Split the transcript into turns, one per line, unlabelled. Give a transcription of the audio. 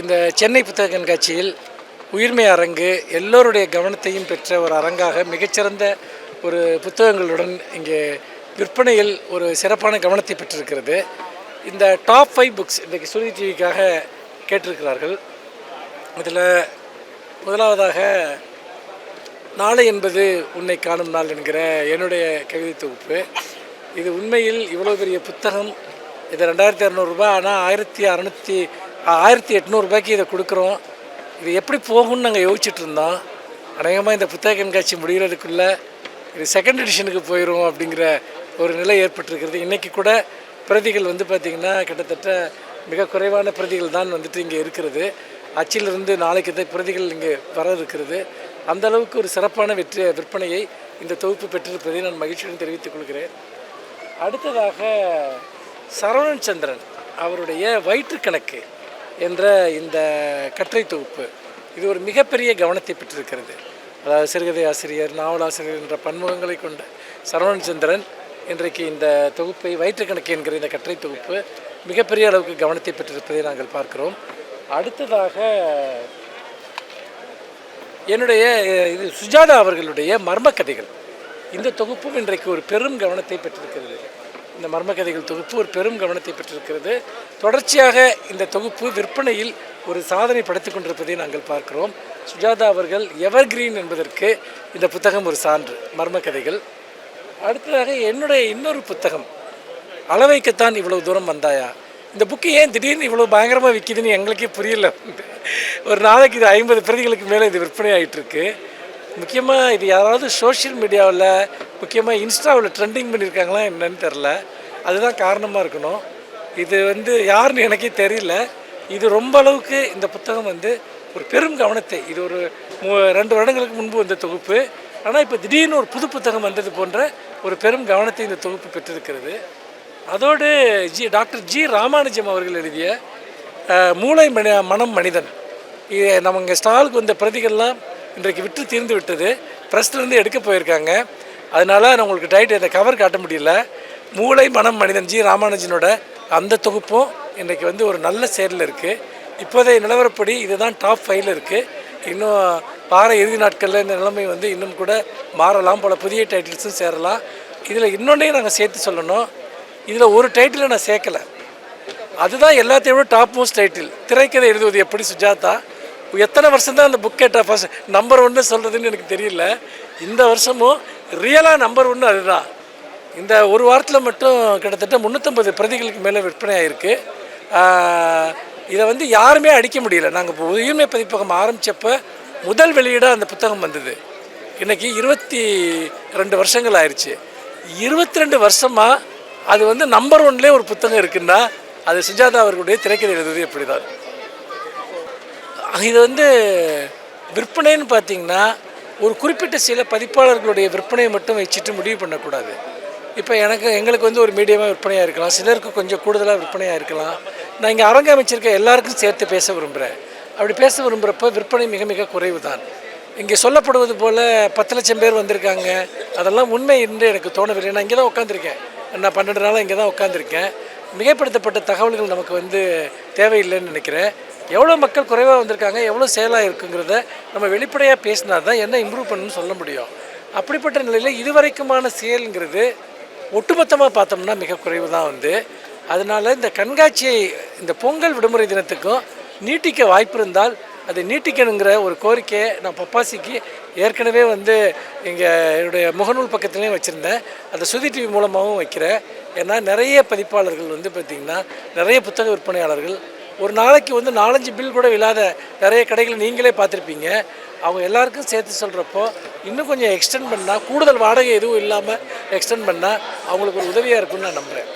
இந்த சென்னை புத்தக கண்காட்சியில் உயிர்மை அரங்கு எல்லோருடைய கவனத்தையும் பெற்ற ஒரு அரங்காக மிகச்சிறந்த ஒரு புத்தகங்களுடன் இங்கே விற்பனையில் ஒரு சிறப்பான கவனத்தை பெற்றிருக்கிறது. இந்த டாப் ஃபைவ் புக்ஸ் இன்றைக்கு சுருதி டிவிக்காக கேட்டிருக்கிறார்கள். இதில் முதலாவதாக நாளை என்பது உன்னை காணும் நாள் என்கிற என்னுடைய கவிதை தொகுப்பு. இது உண்மையில் இவ்வளோ பெரிய புத்தகம். இது ரெண்டாயிரத்தி இரநூறுபா ஆனால் ஆயிரத்தி அறநூற்றி ஆயிரத்தி எட்நூறுபாய்க்கு இதை கொடுக்குறோம். இது எப்படி போகும்னு நாங்கள் யோசிச்சுட்டு இருந்தோம். அநேகமாக இந்த புத்தக கண்காட்சி முடிகிறதுக்குள்ளே இது செகண்ட் எடிஷனுக்கு போயிடும் அப்படிங்கிற ஒரு நிலை ஏற்பட்டிருக்கிறது. இன்றைக்கி கூட பிரதிகள் வந்து பார்த்திங்கன்னா கிட்டத்தட்ட மிக குறைவான பிரதிகள் தான் வந்துட்டு இங்கே இருக்கிறது. அச்சிலிருந்து நாளைக்கு தான் பிரதிகள் இங்கே வர இருக்கிறது. அந்த அளவுக்கு ஒரு சிறப்பான வெற்றி விற்பனையை இந்த தொகுப்பு பெற்றிருப்பதை நான் மகிழ்ச்சியுடன் தெரிவித்துக் கொள்கிறேன். அடுத்ததாக சரவணன் சந்திரன் அவருடைய வயிற்றுக்கணக்கு என்ற இந்த கட்டுரை தொகுப்பு இது ஒரு மிகப்பெரிய கவனத்தை பெற்றிருக்கிறது. அதாவது சிறுகதை ஆசிரியர் நாவலாசிரியர் என்ற பன்முகங்களை கொண்ட சரவணன் சந்திரன் இன்றைக்கு இந்த தொகுப்பை வயிற்றுக்கணக்கு என்கிற இந்த கட்டுரை தொகுப்பு மிகப்பெரிய அளவுக்கு கவனத்தை பெற்றிருப்பதை நாங்கள் பார்க்கிறோம். அடுத்ததாக என்னுடைய இது சுஜாதா அவர்களுடைய மர்மக்கதைகள். இந்த தொகுப்பும் இன்றைக்கு ஒரு பெரும் கவனத்தை பெற்றிருக்கிறது. இந்த மர்மகதைகள் தொகுப்பு ஒரு பெரும் கவனத்தை பெற்றிருக்கிறது. தொடர்ச்சியாக இந்த தொகுப்பு விற்பனையில் ஒரு சாதனை படைத்துக் கொண்டிருப்பதை நாங்கள் பார்க்கிறோம். சுஜாதா அவர்கள் எவர்கிரீன் என்பதற்கு இந்த புத்தகம் ஒரு சான்று மர்மக்கதைகள் அடுத்ததாக என்னுடைய இன்னொரு புத்தகம் அளவைக்குத்தான் இவ்வளவு தூரம் வந்தாயா? இந்த புக்கு ஏன் திடீர்னு இவ்வளோ பயங்கரமாக விற்கிதுன்னு எங்களுக்கே புரியல. ஒரு நாளைக்கு இது ஐம்பது பிரதிகளுக்கு மேலே இது விற்பனை ஆகிட்டு முக்கியமாக இது யாராவது சோஷியல் மீடியாவில் முக்கியமாக இன்ஸ்டாவில் ட்ரெண்டிங் பண்ணியிருக்காங்களா என்னன்னு தெரில அதுதான் காரணமாக இருக்கணும். இது வந்து யாருன்னு எனக்கே தெரியல. இது ரொம்ப அளவுக்கு இந்த புத்தகம் வந்து ஒரு பெரும் கவனத்தை இது ஒரு மு- ரெண்டு வருடங்களுக்கு முன்பு வந்த தொகுப்பு. ஆனால் இப்போ திடீர்னு ஒரு புது புத்தகம் வந்தது போன்ற ஒரு பெரும் கவனத்தை இந்த தொகுப்பு பெற்றிருக்கிறது. அதோடு ஜி டாக்டர் ஜி ராமானுஜம் அவர்கள் எழுதிய மூளை மனி மனம் மனிதன். இது நம்ம இங்கே ஸ்டாலுக்கு வந்த பிரதிகள்லாம் இன்றைக்கு விற்று தீர்ந்து விட்டது. ப்ரெஸ்லேருந்து எடுக்க போயிருக்காங்க. அதனால் நான் உங்களுக்கு டைட் இந்த கவர் காட்ட முடியல. மூளை மனம் மனிதன் ஜி ராமானுஜனோட அந்த தொகுப்பும் இன்றைக்கி வந்து ஒரு நல்ல சேரில் இருக்குது இப்போதைய நிலவரப்படி இதுதான் டாப் ஃபைவ்ல இருக்குது இன்னும் வார இறுதி நாட்களில் இந்த நிலைமை வந்து இன்னும் கூட மாறலாம் பல. புதிய டைட்டில்ஸும் சேரலாம். இதில் இன்னொன்றையும் நாங்கள் சேர்த்து சொல்லணும். இதில் ஒரு டைட்டிலை நான் சேர்க்கலை. அதுதான் எல்லாத்தையும் விட டாப் மோஸ்ட் டைட்டில் திரைக்கதை எழுதுவது எப்படி சுஜாதா? எத்தனை வருஷம் தான் அந்த புக் கேட்டால் ஃபஸ்ட் நம்பர் ஒன்று சொல்கிறதுன்னு எனக்கு தெரியல. இந்த வருஷமும் ரியலாக நம்பர் ஒன்று அதுதான். இந்த ஒரு வாரத்தில் மட்டும் கிட்டத்தட்ட முந்நூற்றம்பது பிரதிகளுக்கு மேலே விற்பனை ஆகிருக்கு இதை வந்து யாருமே அடிக்க முடியல. நாங்கள் இப்போ உயிர்மை பதிப்பகம் ஆரம்பித்தப்போ முதல் வெளியீடாக அந்த புத்தகம் வந்தது. இன்றைக்கி இருபத்தி ரெண்டு வருஷங்கள் ஆயிடுச்சு இருபத்தி ரெண்டு வருஷமாக அது வந்து நம்பர் ஒன்லேயே ஒரு புத்தகம் இருக்குன்னா அது சுஜாதா அவர்களுடைய திரைக்கதை எழுதுவது எப்படி தான் இது வந்து விற்பனைன்னு பார்த்தீங்கன்னா ஒரு குறிப்பிட்ட சில பதிப்பாளர்களுடைய விற்பனையை மட்டும் வச்சுட்டு முடிவு பண்ணக்கூடாது. இப்போ எனக்கு எங்களுக்கு வந்து ஒரு மீடியமாக விற்பனையாக இருக்கலாம் சிலருக்கு கொஞ்சம் கூடுதலாக விற்பனையாக இருக்கலாம். நான் இங்கே அரங்க அமைச்சிருக்க எல்லாருக்கும் சேர்த்து பேச விரும்புகிறேன். அப்படி பேச விரும்புகிறப்ப விற்பனை மிக மிக குறைவு தான் இங்கே சொல்லப்படுவது போல் பத்து லட்சம் பேர் வந்திருக்காங்க. அதெல்லாம் உண்மை என்று எனக்கு தோணவில்லை. நான் இங்கே தான் உட்காந்துருக்கேன் நான் பன்னெண்டு நாளாக இங்கே தான் உட்காந்துருக்கேன் மிகைப்படுத்தப்பட்ட தகவல்கள் நமக்கு வந்து தேவையில்லைன்னு நினைக்கிறேன். எவ்வளோ மக்கள் குறைவாக வந்திருக்காங்க எவ்வளோ சேலாக இருக்குங்கிறத நம்ம வெளிப்படையாக பேசினா தான் என்ன இம்ப்ரூவ் பண்ணணும்னு சொல்ல முடியும். அப்படிப்பட்ட நிலையில் இதுவரைக்குமான சேல்ங்கிறது ஒட்டுமொத்தமாக பார்த்தோம்னா மிக குறைவு தான் வந்து. அதனால் இந்த கண்காட்சியை இந்த பொங்கல் விடுமுறை தினத்துக்கும் நீட்டிக்க வாய்ப்பு இருந்தால் அதை நீட்டிக்கணுங்கிற ஒரு கோரிக்கையை நான் பப்பாசிக்கு ஏற்கனவே வந்து இங்கே என்னுடைய முகநூல் பக்கத்துலேயும் வச்சுருந்தேன். அதை சுதி டிவி மூலமாகவும் வைக்கிறேன். ஏன்னா நிறைய பதிப்பாளர்கள் வந்து பார்த்திங்கன்னா நிறைய புத்தக விற்பனையாளர்கள் ஒரு நாளைக்கு வந்து நாலஞ்சு பில் கூட இல்லாத நிறைய கடைகள் நீங்களே பார்த்துருப்பீங்க. அவங்க எல்லாருக்கும் சேர்த்து சொல்கிறப்போ இன்னும் கொஞ்சம் எக்ஸ்டெண்ட் பண்ணால் கூடுதல் வாடகை எதுவும் இல்லாமல் எக்ஸ்டெண்ட் பண்ணால் அவங்களுக்கு ஒரு உதவியாக இருக்கும்னு நான் நம்புகிறேன்